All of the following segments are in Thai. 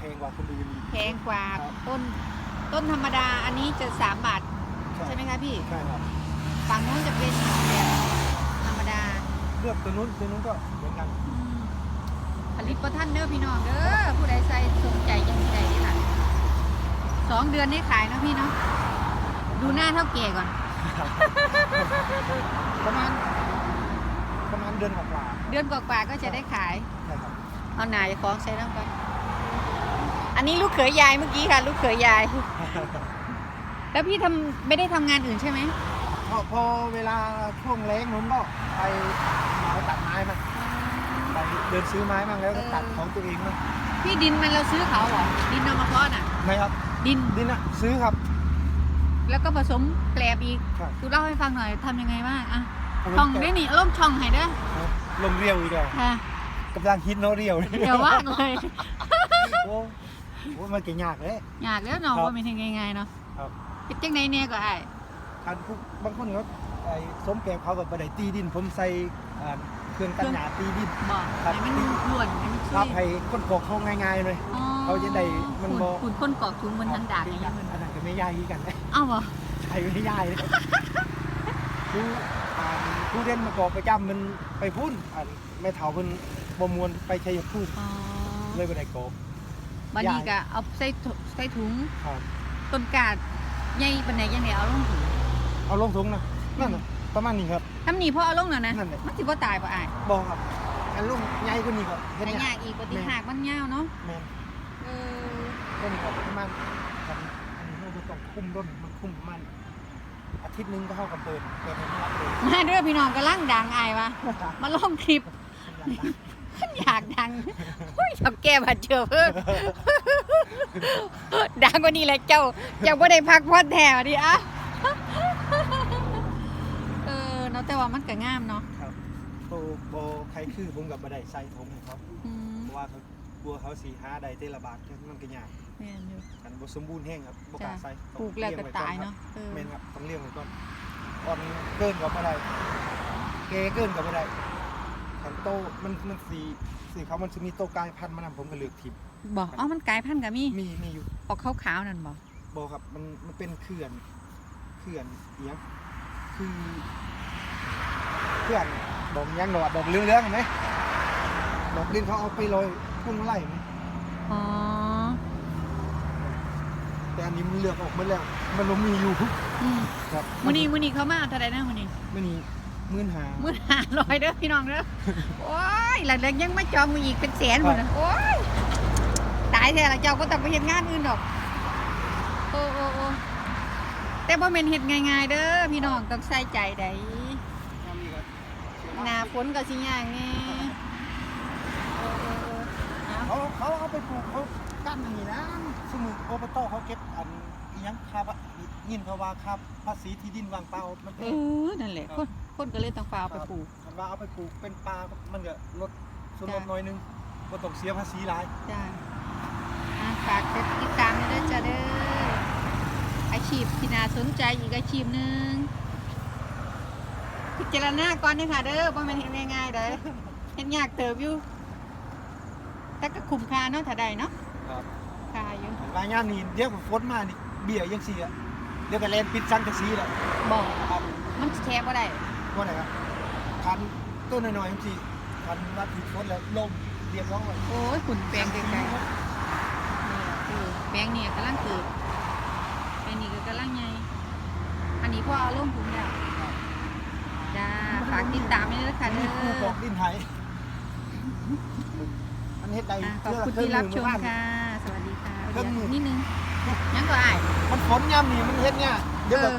แพงกว่าคนอื่นอีก แพงกว่าครับ ต้นต้นธรรมดาอันนี้จะสามบาทใช่ใช่ไหมคะพี่ใช่ครับฝั่งนู้นจะเป็นแบบธรรมดาเลือกตัวนู้นตัวนู้นก็เหมือนกันอืมผลิตประท่านเด้อพี่น้องเด้อผู้ใดใส่สนใจยังใจนี่ล่ะสองเดือนได้ขายเนาะพี่เนาะดูหน้าเท่าแก่ก่อน ประมาณประมาณเดือนกว่าเดือนกว่าๆก็จะได้ขาย ๆใช่ครับเอาหนาจะคล้องใช้น้ำกัน อันนี้ลูกเขยยายเมื่อกี้ค่ะ ลูกเขยยาย แล้วพี่ทำไม่ได้ทำงานอื่นใช่ไหมพอพอเวลาช่วงแรงผมก็ไปไปตัดไม้มาไปเดินซื้อไม้มาแล้วก็ตัดของตัวเองมาพี่ดินมันเราซื้อเขาเหรอดินนำมาเพาะน่ะ ไหมครับดินดินอะซื้อครับ แล้วก็ผสมแกลบอีกใช่ดูเล่าให้ฟังหน่อยทำยังไงบ้างอะช่องได้นี่ล่มช่องให้เด้อลมเรียวอีกแล้วค่ะกำลังฮิตเนาะเรียวเดี๋ยวว่างเลย โอ้ โหมันก็ยากเลยอยากแล้วเนาะครับว่าเป็นยังไงเนาะครับ เป็นจังไหนเนี่ยก็ไอ้การพวกบางคนเขาไอ้สมแก้วเขากับบัไดตีดิน ผมใส่อ่าเครื่องกันหยาตีดิน บอกครับ ให้มันล้วนให้มันคช่รัวบยให้คนกอกเขาง่ายๆเลย อ๋อเขาจะได้มันบ่ คุณคนกอกถุงมันทันดากอย่างเงี้ยอันนั้นก็ไม่ยากอีกกันนะ เอ้าบ่ใช่ไม่ยากเลยผู้อ่าผู้เด่นมากอกประจำมันไปพุ่นอ่าแม่เฒ่าเพิ่นบ่มวนไปชัยภูมิอ๋อเลยบ่ได้กอก บันนี้ก็เอาใส่ถุใส่ถุงครับ ต้นกาดใหญ่ปานไหนยังไงเอาลงถุงเอาลงถุงนะนั่นน่ะประมาณนี้ครับ ทำนี่พอเอาลงน่ะนะนั่นแหละ มันสิบ่ตายบ่อ้ายบ่ครับอันลุงใหญ่กว่านี้ครับเฮ็ดแต่ยากยากอีกบ่ติหากมันยาวเนาะแม่นเออต้นก็ประมาณกันอันนี้เราต้องคุมต้นมันคุมประมาณอาทิตย์หนึงก็เท่ากับเปิดเปิดให้มันรับเลยมาเด้อพี่น้องกํลังดังอ้ายวะมาลงคลิป อยากดังโอ้ยชอบแก้บัดเจอเพิ่มดังกว่านี้แหละเจ้าเจ้าบ่ได้พักผ่อนแถวดิอะเออเนาะแต่ว่ามันก็งามเนาะครับโตโบใครคือผมกับบัไดใส่ทงให้เขาอืมเพราะว่าเขากลัวเขาสีหาใดเตละบาทมันก็ยากแม่นอยู่กันบ่สมบูรณ์แห้งครับบ่กล้าใส่ปลูกแล้วก็ตายเนาะเออแม่นครับต้องเลี้ยงไว้ก่อนอ่อนเกินกับบัไดเกเกินกับบัไดขัน โตมันมันสีสีเขามันจะมีโตกลายพันธุ์มานำผมก็เลือกทิมบอกอ๋อมันกลายพันธุ์ก็มีมีมีอยู่ออกขาวๆนั่นบ่บอครับมันมันเป็นเขื่อนเขื่อนเอียงคือเขื่อนดอกยังดอกดอกเรื่องเรื่องๆเห็นไหมดอกลิ้นเขาเอาไปลอยพุ่งไล่ไหมอ๋อแต่อันนี้มันเลือกออกหมาแล้ว มันลงมีอยู่อืมครับมื้อนี้มื้อนี้เขามาเอาเท่าใดนะมื้อนี้มันนี่ มื่นหา มื้อห้าร้อยเด้อพี่น้องเด้อโอ้ยหลังจากยังมาจองมืออีกเป็นแสนพุ่นน่ะโอ้ยตายแท้ละเจ้าก็ต้องไปเฮ็ดงานอื่นดอกโอ้โอ้โอ้แต่บ่แม่นเฮ็ดง่ายๆเด้อพี่น้องต้องใส่ใจได้น้ำนี่ครับหน้าฝนก็สิยากแน่โอ้โอ้โอ้เอาเขาเขาเอาไปปลูกเขากั้นอย่างนี้นะสมุนโอปโตเขาเก็บอัน อิหยังคาบยินเขาว่าคาภาษีที่ดินวางเปล่ามันเอเป็นอนั่นแหละคนคนก็เลยต้องฟ้าเอาไปปลูกคันว่าเอาไปปลูกเป็นปลามันก็ลดส่วนลดจ้ะหน้อยหนึงบ่ต้องเสียภาษีหลายจ้าอะฝากกดติดตามด้วยจ้าเด้ออาชีพที่น่าสนใจอีกอาชีพหนึ่งพิจารณาก่อนเด้อค่ะเด้อบ่แม่นเฮ็ดง่ายๆเด้อเฮ็ดยากเติบอยู่แต่ก็คุ้มค่าเนาะถ้าได้เนาะครับค่าอยู่ บางย่ามนี่เดี๋ยวฝนมานี่ เบี้ยยังเสียเดี๋ยวก็แลนปิดซังกะสีแล้วบอกครับมันแชร์บ่ได้ว่าไหนครับคันต้นน้อยๆจังซี่คันวัดผิดฝนแล้วลมเรียบร้อยโอ้ยขุนแปลงไกลๆนี่แหละคือแปลงนี่กำลังเกิดแปลงนี่ก็กำลังใหญ่อันนี้พ่อเอาลงถุงแล้วจ้าฝากติดตามด้วยนะคะเด้นี่คือบอกอดินไทยมันเฮ็ดได้อะขอบคุณที่รับชมค่ะ สวัสดีค่ะเครื่องมือนิดนึง ยังก็อายมันฝนยามนี่มันเฮ็ดเนี่ยเดี๋ยวเอกับอ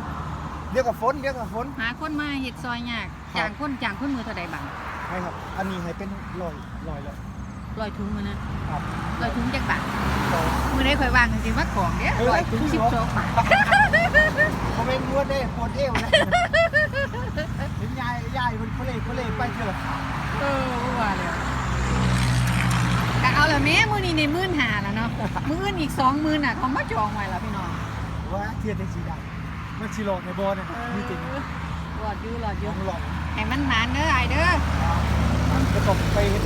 เดี๋ยวกับฝนเดี๋ยวกับฝน หาคนมาเห็ดซอยยากครับจางคนจางคนมือเท่าใดบังใช่ครับ อันนี้ให้เป็นลอยลอยแล้วลอยถุงมือนะครับลอยถุงจักบาทลอย มือได้ค่อยวางจริงๆว่าของเนี้ยเออลอยถุงสิบสองบาท เขาเป็นนวดได้ปวดเอวนะ เห็นยายยายมันเขาเล่เขาเล่ไปเถอะขาเออว่าเลยแต่ เอาละแม่มือนี้ในมื่นหาแล้วเนาะมืออื่นอีกสองหมื่นอะเขามาจองไว้แล้วพี่น้องว่าเทียนในสีดำมันสีหลอดในบอลนะมีติ่งหลอดอยู่หลอดอขยู่องหลอดให้มันหมานเด้อไอายเด้อมันก็ต้องไปเห็น